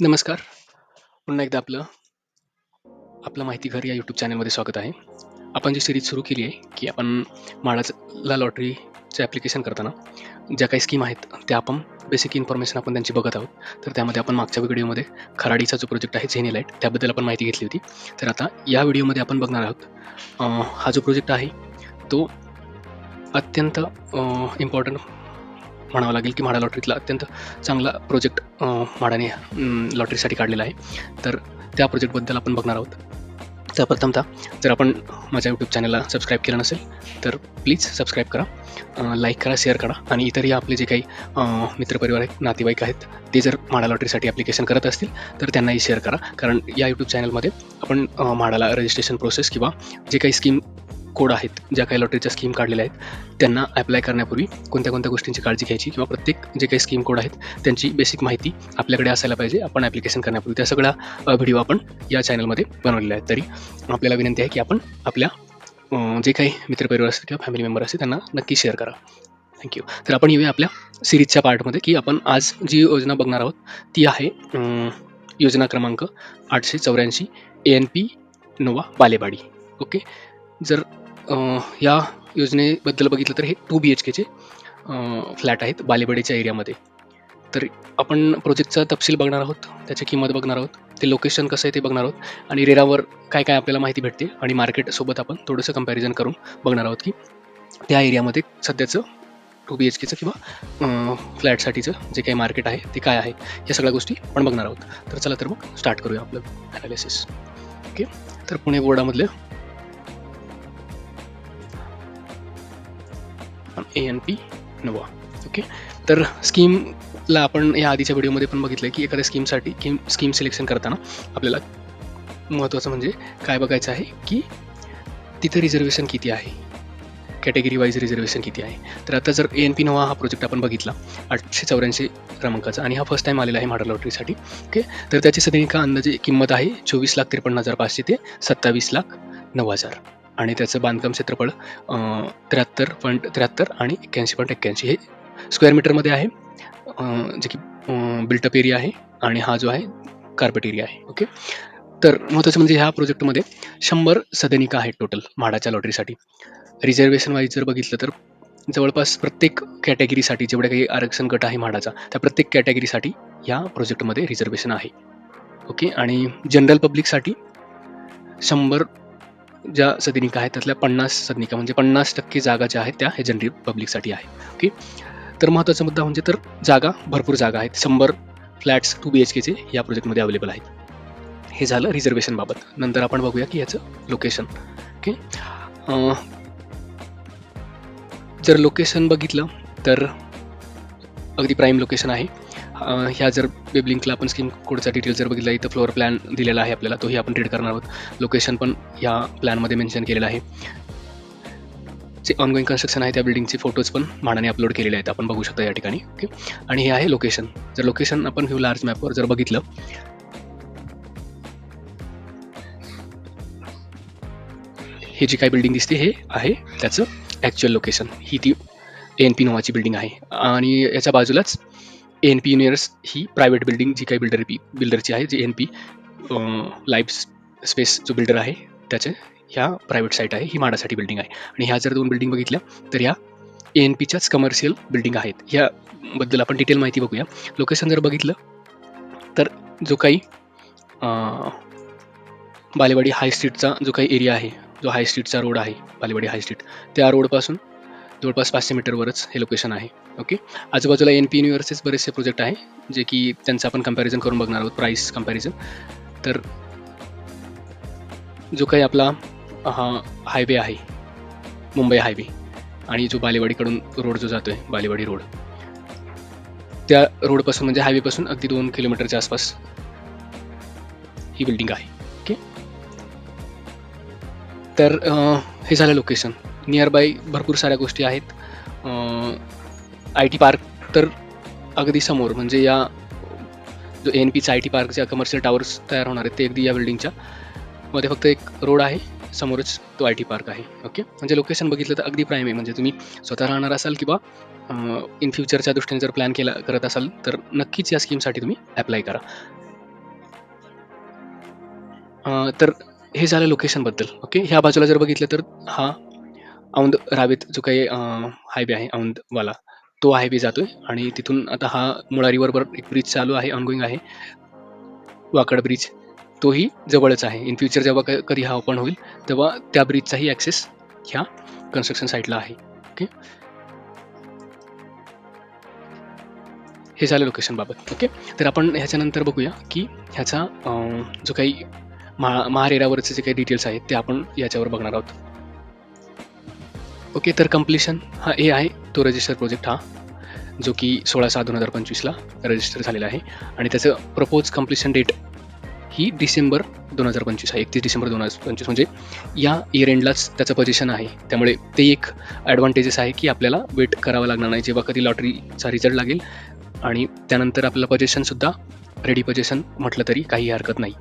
नमस्कार. पुन्हा एकदा आपलं आपलं माहिती घर या यूट्यूब चॅनलमध्ये स्वागत आहे. आपण जी सिरीज सुरू केली आहे, की आपण म्हाडाला लॉटरीचं ॲप्लिकेशन करताना ज्या काही स्कीम आहेत, त्या आपण बेसिक इन्फॉर्मेशन आपण त्यांची बघत आहोत. तर त्यामध्ये आपण मागच्या व्हिडिओमध्ये खराडीचा जो प्रोजेक्ट आहे झेनी लाइट त्याबद्दल आपण माहिती घेतली होती. तर आता या व्हिडिओमध्ये आपण बघणार आहोत हा जो प्रोजेक्ट आहे तो अत्यंत इम्पॉर्टंट म्हणावं लागेल, की म्हाडा लॉटरीतला अत्यंत चांगला प्रोजेक्ट म्हाडाने लॉटरीसाठी काढलेला आहे. तर त्या प्रोजेक्टबद्दल आपण बघणार आहोत. तर प्रथमतः जर आपण माझ्या यूट्यूब चॅनलला सबस्क्राईब केलं नसेल, तर प्लीज सबस्क्राईब करा, लाईक करा, शेअर करा आणि इतरही आपले जे काही मित्रपरिवार आहेत, नातेवाईक आहेत, ते जर म्हाडा लॉटरीसाठी ॲप्लिकेशन करत असतील, तर त्यांनाही शेअर करा. कारण या यूट्यूब चॅनलमध्ये आपण म्हाडाला रजिस्ट्रेशन प्रोसेस किंवा जे काही स्कीम कोड आहेत, ज्या काही लॉटरीच्या स्कीम काढलेल्या आहेत, त्यांना ॲप्लाय करण्यापूर्वी कोणत्या-कोणत्या गोष्टींची काळजी घ्यायची किंवा प्रत्येक जे काही स्कीम कोड आहेत, त्यांची बेसिक माहिती आपल्याकडे असायला पाहिजे. आपण ॲप्लिकेशन करण्यापूर्वी त्या सगळा व्हिडिओ आपण या चॅनलमध्ये बनवलेला आहेत. तरी आपल्याला विनंती आहे, की आपण आपल्या जे काही मित्रपरिवार असतील किंवा फॅमिली मेंबर असतील, त्यांना नक्की शेअर करा. थँक्यू तर आपण येऊया आपल्या सिरीजच्या पार्टमध्ये, की आपण आज जी योजना बघणार आहोत, ती आहे योजना क्रमांक 884 ए-एन-पी नोवा बालेवाडी. ओके. जर या योजनेबद्दल बघितलं तर हे टू बी-एच-केचे फ्लॅट आहेत बालेबडेच्या एरियामध्ये. तर आपण प्रोजेक्टचा तपशील बघणार आहोत, त्याची किंमत बघणार आहोत, ते लोकेशन कसं आहे ते बघणार आहोत आणि रेरावर काय-काय आपल्याला माहिती भेटते आणि मार्केटसोबत आपण थोडंसं कंपॅरिझन करून बघणार आहोत, की त्या एरियामध्ये सध्याचं टू बी-एच-केचं किंवा फ्लॅटसाठीचं जे काही मार्केट आहे, ते काय आहे? या सगळ्या गोष्टी आपण बघणार आहोत. तर चला तर मग स्टार्ट करूया आपलं ॲनालिसिस. ओके. तर पुणे बोर्डामधलं ए-एन-पी नवा ओके. तर स्कीमला आपण या आधीच्या व्हिडिओमध्ये पण बघितलं की एखाद्या स्कीमसाठी किम स्कीम सिलेक्शन करताना आपल्याला महत्त्वाचं म्हणजे काय बघायचं आहे, की तिथं रिझर्वेशन किती आहे? कॅटेगरी वाईज रिझर्वेशन किती आहे? तर आता जर ए-एन-पी नवा हा प्रोजेक्ट आपण बघितला 884 क्रमांकाचा आणि हा फर्स्ट टाईम आलेला आहे मॉडल लॉटरीसाठी. ओके. तर त्याची सदनिका अंदाजे किंमत आहे 24,53,500 ते 27,09,000 आणि त्याचं बांधकाम क्षेत्रफळ त्र्याहत्तर पॉईंट त्र्याहत्तर आणि 81.81 हे स्क्वेअर मीटरमध्ये आहे. जे की बिल्टअप एरिया आहे आणि हा जो आहे कार्पेट एरिया आहे. ओके. तर महत्त्वाचं म्हणजे ह्या प्रोजेक्टमध्ये शंभर सदनिका आहेत टोटल म्हाडाच्या लॉटरीसाठी. रिझर्वेशन वाईज जर बघितलं तर जवळपास प्रत्येक कॅटेगरीसाठी जेवढे काही आरक्षण गट आहे म्हाडाचा, त्या प्रत्येक कॅटेगरीसाठी या प्रोजेक्टमध्ये रिझर्वेशन आहे. ओके. आणि जनरल पब्लिकसाठी शंभर ज्या सदनिका आहेत, त्यातल्या 50 सदनिका म्हणजे 50% जागा ज्या आहेत, त्या हे जनरल पब्लिकसाठी आहे. ओके. तर महत्त्वाचा मुद्दा म्हणजे तर जागा, भरपूर जागा आहेत. शंभर फ्लॅट्स टू बी-एच-केचे या प्रोजेक्टमध्ये अवेलेबल आहेत. हे झालं रिझर्वेशनबाबत नंतर आपण बघूया, की याचं लोकेशन. ओके. जर लोकेशन बघितलं तर अगदी प्राईम लोकेशन आहे. ह्या जर वेबलिंकला आपण स्कीम कोडचा डिटेल जर बघितला, इथं फ्लोअर प्लॅन दिलेला आहे आपल्याला, तोही आपण रीड करणार आहोत. लोकेशन पण ह्या प्लॅनमध्ये मेन्शन केलेलं आहे. जे ऑनगोईंग कन्स्ट्रक्शन आहे त्या बिल्डिंगचे फोटोज पण म्हणाने अपलोड केलेले आहेत. आपण बघू शकता या ठिकाणी. ओके. आणि हे आहे लोकेशन. जर लोकेशन आपण व्ह्यू लार्ज मॅपवर जर बघितलं हे जी काही बिल्डिंग दिसते हे आहे त्याचं ॲक्च्युअल लोकेशन. ही ती ए-एन-पी नावाची बिल्डिंग आहे आणि याच्या बाजूलाच एन पी युनियर्स ही प्रायव्हेट बिल्डिंग जी काही बिल्डर बिल्डरची आहे, जी एन-पी लाईफ स्पेस जो बिल्डर आहे, त्याचे ह्या प्रायव्हेट साईट आहे. ही म्हाडासाठी बिल्डिंग आहे आणि ह्या जर दोन बिल्डिंग बघितल्या, तर ह्या ए-एन-पीच्याच कमर्शियल बिल्डिंग आहेत. ह्याबद्दल आपण डिटेल माहिती बघूया. लोकेशन जर बघितलं, तर जो काही बालेवाडी हाय स्ट्रीटचा जो काही एरिया आहे, जो हाय स्ट्रीटचा रोड आहे, बालेवाडी हाय स्ट्रीट, त्या रोडपासून जवळपास पाचशे मीटरवरच हे लोकेशन आहे. ओके. आजूबाजूला एन-पी युनिव्हर्सचेच बरेचसे प्रोजेक्ट आहे, जे की त्यांचं आपण कंपॅरिझन करून बघणार आहोत, प्राईस कंपॅरिझन तर जो काही आपला हा हायवे आहे, मुंबई हायवे आणि जो बालेवाडीकडून रोड जो जातो आहे बालेवाडी रोड, त्या रोडपासून म्हणजे हायवेपासून अगदी दोन किलोमीटरच्या आसपास ही बिल्डिंग आहे. ओके. तर हे झालं लोकेशन. नियरबाय भरपूर साऱ्या गोष्टी आहेत. आय-टी पार्क तर अगदी समोर म्हणजे या जो एन-पीचा आय-टी पार्क ज्या कमर्शियल टॉवर्स तयार होणार आहेत, ते अगदी या बिल्डिंगच्या मध्ये फक्त एक रोड आहे. समोरच तो आय-टी पार्क आहे. ओके. म्हणजे लोकेशन बघितलं तर अगदी प्राईम आहे. म्हणजे तुम्ही स्वतः राहणार असाल किंवा इन फ्युचरच्या दृष्टीने जर प्लॅन केला करत असाल, तर नक्कीच या स्कीमसाठी तुम्ही ॲप्लाय करा. तर हे झालं लोकेशनबद्दल ओके ह्या बाजूला जर बघितलं तर हा औंध रावेत जो काही हायवे आहे औंधवाला तो हायवे जातोय आणि तिथून आता हा मुळा रिव्हरवर एक ब्रिज चालू आहे ऑनगोईंग आहे. वाकड ब्रिज तोही जवळच आहे. इन फ्युचर जेव्हा क- कधी हा ओपन होईल तेव्हा त्या ब्रिजचाही ॲक्सेस ह्या कन्स्ट्रक्शन साईटला आहे. ओके हे झालं लोकेशनबाबत ओके तर आपण ह्याच्यानंतर बघूया की ह्याचा जो काही महा महारेरावरचे जे काही डिटेल्स आहेत ते आपण याच्यावर बघणार आहोत. ओके तर कम्प्लिशन हा ए आहे तो रजिस्टर प्रोजेक्ट हा जो की सोळा सहा दोन हजार पंचवीसला रजिस्टर झालेला आहे. आणि त्याचं प्रपोज कम्प्लिशन डेट ही डिसेंबर दोन हजार पंचवीस आहे. एकतीस डिसेंबर दोन हजार पंचवीस म्हणजे या इयर एंडलाच त्याचं पोझिशन आहे. त्यामुळे ते एक ॲडव्हान्टेजेस आहे की आपल्याला वेट करावं लागणार नाही. जेव्हा कधी लॉटरीचा रिझल्ट लागेल आणि त्यानंतर आपल्याला पोझिशनसुद्धा रेडी पोझिशन म्हटलं तरी काही हरकत नाही.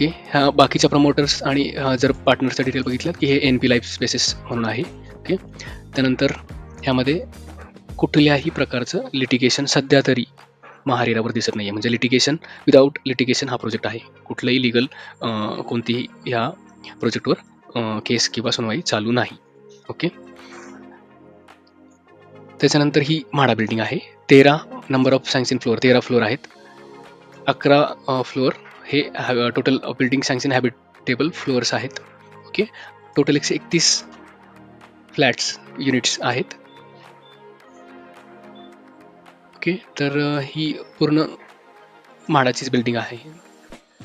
ओके ह्या बाकीच्या प्रमोटर्स आणि जर पार्टनरचं डिटेल बघितलं की हे एन पी लाईफ स्पेसेस म्हणून आहे ओके? त्यानंतर ह्यामध्ये कुठल्याही प्रकारचं लिटिगेशन सध्या तरी महारेरावर दिसत नाही आहे म्हणजे लिटिगेशन विदाऊट लिटिगेशन हा प्रोजेक्ट आहे. कुठलंही लिगल कोणतीही ह्या प्रोजेक्टवर केस किंवा सुनवाई चालू नाही ओके? त्याच्यानंतर ही म्हाडा बिल्डिंग आहे. तेरा नंबर ऑफ सँक्शन फ्लोअर तेरा फ्लोअर आहेत. अकरा फ्लोअर हे total building sanction habitable floors आहेत. ओके टोटल एकशे एकतीस फ्लॅट्स युनिट्स आहेत. ओके तर ही पूर्ण म्हाडाचीच बिल्डिंग आहे.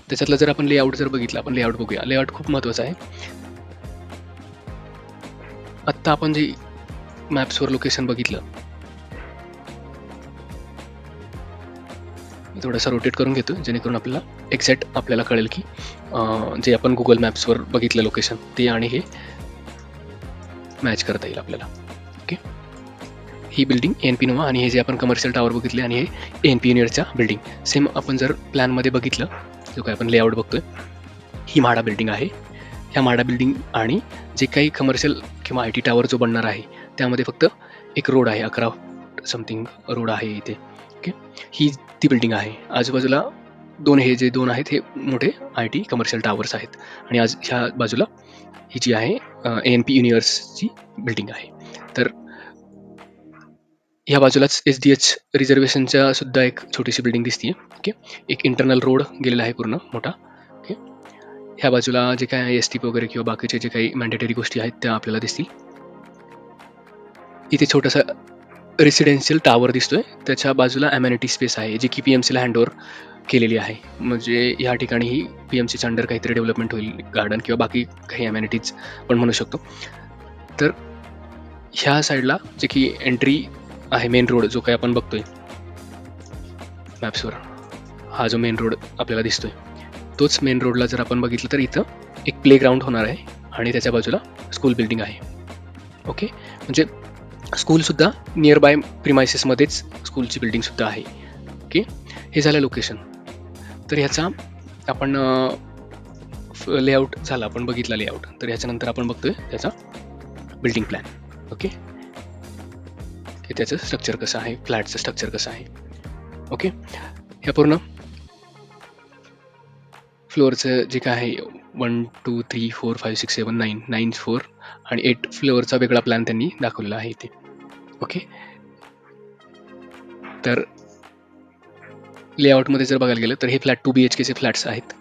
त्याच्यातलं जर आपण लेआउट जर बघितलं आपण लेआउट बघूया. लेआउट खूप महत्त्वाचं आहे. आत्ता आपण जे मॅप्सवर लोकेशन बघितलं थोडंसं रोटेट करून घेतो जेणेकरून आपल्याला एक्झॅक्ट आपल्याला कळेल की जे आपण गुगल मॅप्सवर बघितलं लोकेशन ते आणि हे मॅच करता येईल आपल्याला. ओके ही बिल्डिंग एन पी नोवा आणि हे जे आपण कमर्शियल टावर बघितले आणि हे एन पी युनियरच्या बिल्डिंग सेम आपण जर प्लॅनमध्ये बघितलं जो काय आपण लेआउट बघतोय ही म्हाडा बिल्डिंग आहे. ह्या म्हाडा बिल्डिंग आणि जे काही कमर्शियल किंवा आय टी टावर जो बनणार आहे त्यामध्ये फक्त एक रोड आहे अकरा समथिंग रोड आहे इथे. ओके ही ती बिल्डिंग आहे. आजूबाजूला दोन हे जे दोन आहेत हे मोठे आय टी कमर्शियल टावर्स आहेत. आणि आज ह्या बाजूला ही जी आहे एन पी युनिव्हर्सची बिल्डिंग आहे. तर ह्या बाजूलाच एस डी एच रिझर्वेशनच्या सुद्धा एक छोटीशी बिल्डिंग दिसते ओके? एक इंटरनल रोड गेलेला आहे पूर्ण मोठा. ओके? ह्या बाजूला जे काय एस टी वगैरे किंवा बाकीचे जे काही मॅन्डेटरी गोष्टी आहेत त्या आपल्याला दिसतील. इथे छोटासा रेसिडेन्शियल टावर दिसतोय. त्याच्या बाजूला अमॅनिटी स्पेस आहे जी की पी एम सीला हँडओवर केलेली आहे. म्हणजे ह्या ठिकाणीही पी एम सीच्या अंडर काहीतरी डेव्हलपमेंट होईल गार्डन किंवा बाकी काही अमॅनिटीज पण म्हणू शकतो. तर ह्या साईडला जे की एंट्री आहे मेन रोड जो काही आपण बघतोय मॅप्सवर हा जो मेन रोड आपल्याला दिसतोय तोच मेन रोडला जर आपण बघितलं तर इथं एक प्लेग्राऊंड होणार आहे आणि त्याच्या बाजूला स्कूल बिल्डिंग आहे. ओके म्हणजे स्कूलसुद्धा नियर बाय प्रिमायसेसमध्येच स्कूलची बिल्डिंगसुद्धा आहे. ओके हे झालं लोकेशन तर ह्याचा आपण लेआउट झाला आपण बघितला लेआउट तर ह्याच्यानंतर आपण बघतोय त्याचा बिल्डिंग प्लॅन ओके त्याचं स्ट्रक्चर कसं आहे? फ्लॅटचं स्ट्रक्चर कसं आहे? ओके ह्या पूर्ण फ्लोअरचं जे काय आहे one two three four five six seven nine nine four आणि एट फ्लोअरचा वेगळा प्लॅन त्यांनी दाखवलेला आहे इथे. ओके तर लेआउटमध्ये जर बघायला गेलं तर हे फ्लॅट टू बी एच केचे फ्लॅट्स आहेत.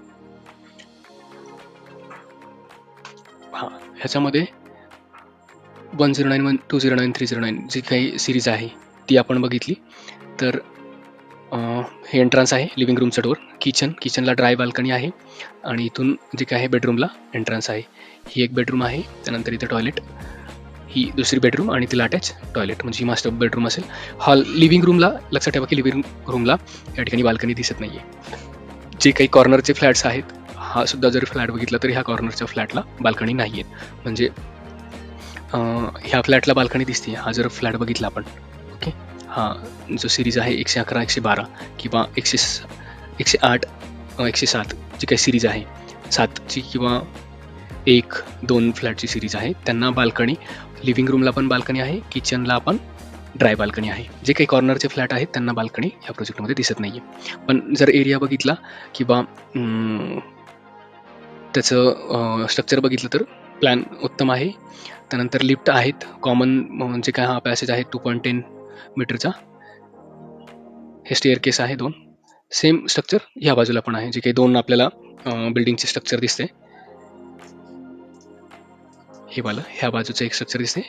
हां ह्याच्यामध्ये one zero nine one two zero nine three zero nine जी काही सिरीज आहे ती आपण बघितली. तर हे एंट्रन्स आहे लिव्हिंग रूमचं डोर किचन किचनला ड्राय बाल्कनी आहे आणि इथून जे काय आहे बेडरूमला एंट्रन्स आहे. ही एक बेडरूम आहे त्यानंतर इथं टॉयलेट ही दुसरी बेडरूम आणि तिला अटॅच टॉयलेट म्हणजे ही मास्टर बेडरूम असेल. हॉल लिव्हिंग रूमला लक्षात ठेवा की लिव्हिंग रूमला या ठिकाणी बाल्कनी दिसत नाही आहे जे काही कॉर्नरचे फ्लॅट्स आहेत हा सुद्धा जर फ्लॅट बघितला तरी म्हणजे, ह्या कॉर्नरच्या फ्लॅटला बाल्कनी नाही आहेत म्हणजे ह्या फ्लॅटला बाल्कनी दिसते. हा जर फ्लॅट बघितला आपण ओके हा जो सिरीज आहे एकशे अकरा एकशे बारा किंवा एकशे स- एकशे आठ एकशे सात जी काही सिरीज आहे सातची किंवा एक दोन फ्लॅटची सिरीज आहे त्यांना बाल्कनी लिव्हिंग रूमला पण बाल्कनी आहे किचनला पण ड्राय बाल्कनी आहे. जे काही कॉर्नरचे फ्लॅट आहेत त्यांना बाल्कनी या प्रोजेक्टमध्ये दिसत नाही आहे पण जर एरिया बघितला किंवा त्याचं स्ट्रक्चर बघितलं तर प्लॅन उत्तम आहे. त्यानंतर लिफ्ट आहेत कॉमन म्हणजे काय हा पॅसेज आहे टू पॉईंट टेन मीटरचा हे स्टेअर केस आहे दोन. सेम स्ट्रक्चर ह्या बाजूला पण आहे जे काही दोन आपल्याला बिल्डिंगचे स्ट्रक्चर दिसते हे वाला ह्या बाजूचं एक स्ट्रक्चर दिसते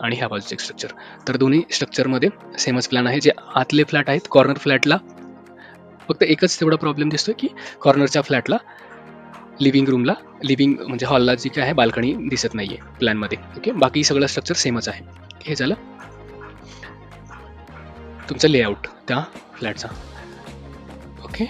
आणि ह्या बाजूचं एक स्ट्रक्चर तर दोन्ही स्ट्रक्चरमध्ये सेमच प्लॅन आहे. जे आतले फ्लॅट आहेत कॉर्नर फ्लॅटला फक्त एकच तेवढा प्रॉब्लेम दिसतो की कॉर्नरच्या फ्लॅटला लिव्हिंग रूमला लिव्हिंग म्हणजे हॉलला जी काय आहे बाल्कनी दिसत नाही आहे प्लॅनमध्ये ओके बाकी सगळं स्ट्रक्चर सेमच आहे. हे झालं तुमचं लेआउट त्या फ्लॅटचा ओके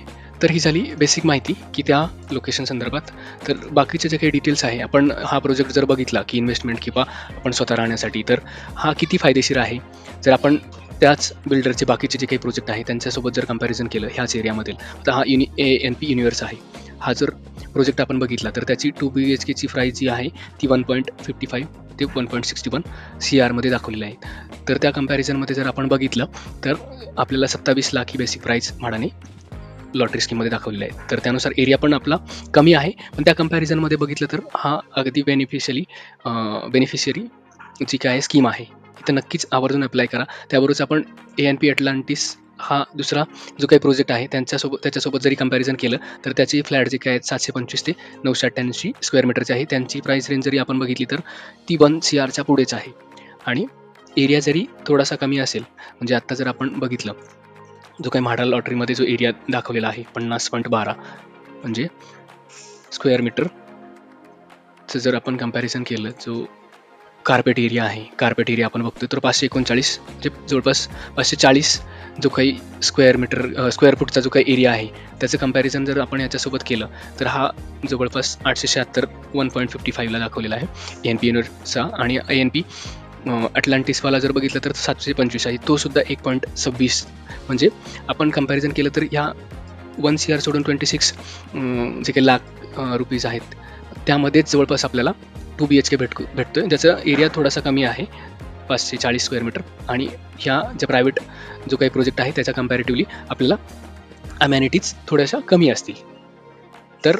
तर ही झाली बेसिक माहिती की त्या लोकेशन संदर्भात. तर बाकीचे जे काही डिटेल्स आहे आपण हा प्रोजेक्ट जर बघितला की इन्व्हेस्टमेंट किंवा आपण स्वतः राहण्यासाठी तर हा किती फायदेशीर आहे? जर आपण त्याच बिल्डरचे बाकीचे जे काही प्रोजेक्ट आहे त्यांच्यासोबत जर कंपॅरिझन केलं ह्याच एरियामधील तर हा युनि ए एन पी युनिवर्स आहे. हा जर प्रोजेक्ट आपण बघितला तर त्याची टू बी एच केची प्राईस जी आहे ती वन पॉईंट फिफ्टी फाईव्ह ते one point sixty one C आरमध्ये दाखवलेली आहे. तर त्या कम्पॅरिझनमध्ये जर आपण बघितलं तर आपल्याला सत्तावीस लाख ही बेसिक प्राईस म्हणाने लॉटरी स्कीममध्ये दाखवलेलं आहे. तर त्यानुसार एरिया पण आपला कमी आहे. पण त्या कम्पॅरिझनमध्ये बघितलं तर हा अगदी बेनिफिशियली बेनिफिशियरी जी काय स्कीम आहे तर नक्कीच आवर्जून अप्लाय करा. त्याबरोबरच आपण ए एन पी अटलांटिस हा दुसरा जो काही प्रोजेक्ट आहे त्यांच्यासोबत त्याच्यासोबत जरी कंपॅरिझन केलं तर त्याची फ्लॅट जे काय आहेत सातशे पंचवीस ते नऊशे अठ्ठ्याऐंशी स्क्वेअर मीटरची आहे. त्यांची प्राईस रेंज जरी आपण बघितली तर ती वन सी आरच्या पुढेच आहे. आणि एरिया जरी थोडासा कमी असेल म्हणजे आत्ता जर आपण बघितलं जो काही म्हाडा लॉटरीमध्ये जो एरिया दाखवलेला आहे पन्नास पॉईंट बारा म्हणजे स्क्वेअर मीटरचं जर आपण कंपॅरिझन केलं जो कार्पेट एरिया आहे कार्पेट एरिया आपण बघतो तर पाचशे एकोणचाळीस म्हणजे जवळपास पाचशे चाळीस जो काही स्क्वेअर मीटर स्क्वेअर फूटचा जो काही एरिया आहे त्याचं कंपॅरिझन जर आपण याच्यासोबत केलं तर हा जवळपास आठशे शहात्तर वन पॉईंट फिफ्टी फाईव्हला दाखवलेला आहे एन पी एनचा आणि एन पी अटलांटिसवाला जर बघितलं तर सातशे पंचवीस आहे. तो सुद्धा एक पॉईंट सव्वीस. म्हणजे आपण कंपॅरिझन केलं तर ह्या वन सी आर सोडून ट्वेंटी सिक्स जे काही लाख रुपीज आहेत त्यामध्येच जवळपास आपल्याला टू बी एच के भेट भेटतो आहे ज्याचा एरिया थोडासा कमी आहे पाचशे चाळीस स्क्वेअर मीटर आणि ह्या ज्या प्रायव्हेट जो काही प्रोजेक्ट आहे त्याच्या कम्पॅरेटिव्हली आपल्याला अमॅनिटीज थोड्याशा कमी असतील. तर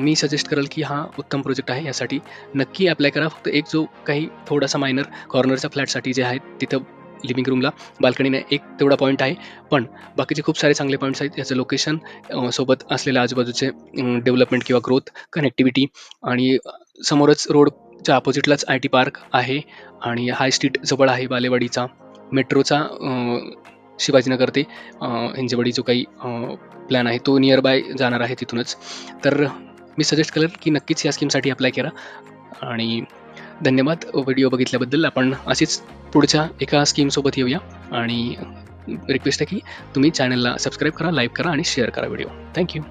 मी सजेस्ट करेल की हा उत्तम प्रोजेक्ट आहे यासाठी. नक्की अप्लाय करा. फक्त एक जो काही थोडासा मायनर कॉर्नरच्या फ्लॅटसाठी जे आहेत तिथं लिव्हिंग रूमला बाल्कनीने एक तेवढा पॉईंट आहे. पण बाकीचे खूप सारे चांगले पॉईंट्स आहेत. याचं लोकेशन सोबत असलेल्या आजूबाजूचे डेव्हलपमेंट किंवा ग्रोथ कनेक्टिव्हिटी आणि समोरच रोडच्या अपोजिटलाच आय टी पार्क आहे आणि हाय स्ट्रीट जवळ आहे बालेवाडीचा. मेट्रोचा शिवाजीनगर ते हिंजेवाडी जो काही प्लॅन आहे तो नियर बाय जाणार आहे तिथूनच. तर मी सजेस्ट करेल की नक्कीच या स्कीमसाठी अप्लाय करा. आणि धन्यवाद व्हिडिओ बघितल्याबद्दल. आपण अशीच पुढच्या एका स्कीमसोबत येऊया. आणि रिक्वेस्ट आहे की तुम्ही चॅनलला सबस्क्राईब करा लाईक करा आणि शेअर करा व्हिडिओ थँक्यू